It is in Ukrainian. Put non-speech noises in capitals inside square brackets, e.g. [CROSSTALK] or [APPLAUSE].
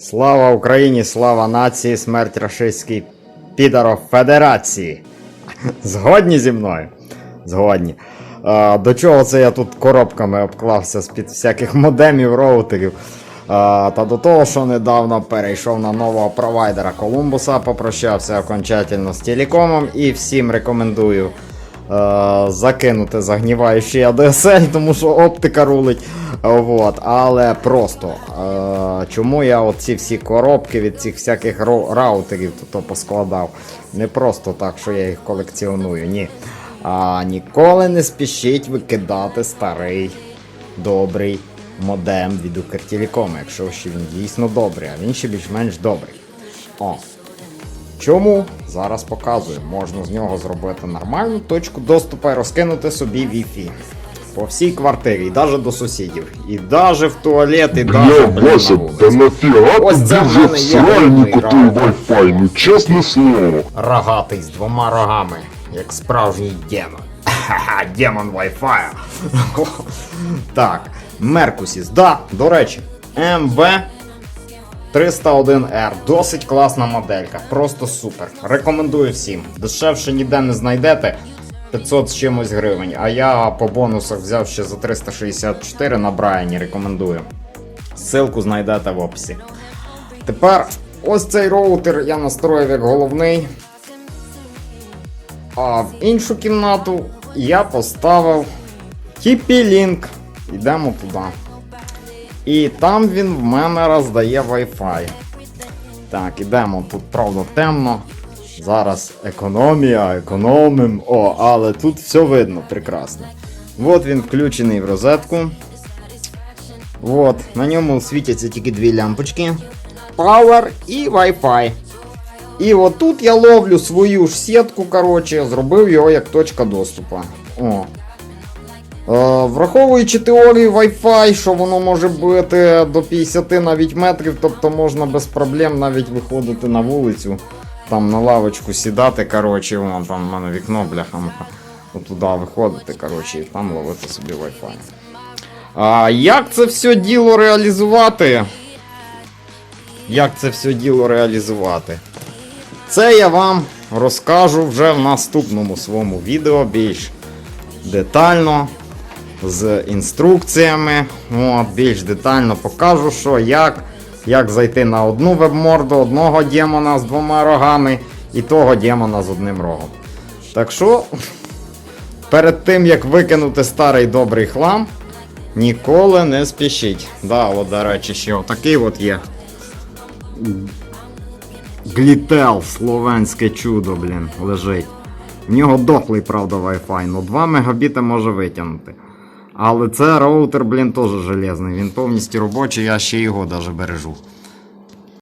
Слава Україні, слава нації, смерть рашистській підаров Федерації. [LAUGHS] Згодні зі мною? Згодні. А, до чого це я тут коробками обклався з-під всяких модемів, роутерів. А, та до того, що недавно перейшов на нового провайдера Колумбуса, попрощався окончательно з телекомом і всім рекомендую закинути загніваючий ADSL, [LAUGHS] тому що оптика рулить. Вот. Але просто е, чому я оці всі коробки від цих всяких раутерів тут поскладав? Не просто так, що я їх колекціоную, ні. А ніколи не спішіть викидати старий добрий модем від Укртелекома, якщо ще він дійсно добрий, а він ще більш-менш добрий. О, Чому? Зараз показую. Можна з нього зробити нормальну точку доступу і розкинути собі Wi-Fi. По всій квартирі, і навіть до сусідів. І навіть в туалет, і Бля, навіть блін, на Вася, да нафига Ось це в держишь мене в є сральнику той. Wi-Fi, ну чесне слово. Рогатий з двома рогами, як справжній демон. Ха-ха, демон Wi-Fi. [LAUGHS] так, Меркусіс. Да, до речі, МВ 301R. Досить класна моделька. Просто супер. Рекомендую всім. Дешевше ніде не знайдете. 500 з чимось гривень. А я по бонусах взяв ще за 364 на Брайані. Рекомендую. Ссылку знайдете в описі. Тепер ось цей роутер я настроїв як головний. А в іншу кімнату я поставив TP-Link. Йдемо туди. І там він в мене роздає Wi-Fi. Так, ідемо. Тут правда темно. Зараз економія, економим. О, але тут все видно прекрасно. От він включений в розетку. От, на ньому світяться тільки дві лямпочки. Power і Wi-Fi. І отут я ловлю свою ж сітку, коротше, зробив його як точка доступу. О. Враховуючи теорію Wi-Fi, що воно може бути до 50 навіть метрів, тобто можна без проблем навіть виходити на вулицю, там на лавочку сідати, коротше, вон там в мене вікно, бляха, туди виходити, коротше, і там ловити собі Wi-Fi. А як це все діло реалізувати? Як це все діло реалізувати? Це я вам розкажу вже в наступному своєму відео більш детально, з інструкціями. От, більш детально покажу, що як, як зайти на одну вебморду, одного демона з двома рогами і того демона з одним рогом. Так що, перед тим як викинути старий добрий хлам, ніколи не спішіть. Да, от, до речі, ще отакий от є. Глітел, словенське чудо, блін, лежить. В нього дохлий, правда, Wi-Fi, ну 2 мегабіти може витягнути. Але це роутер, блін, теж железний. Він повністю робочий, я ще його даже бережу.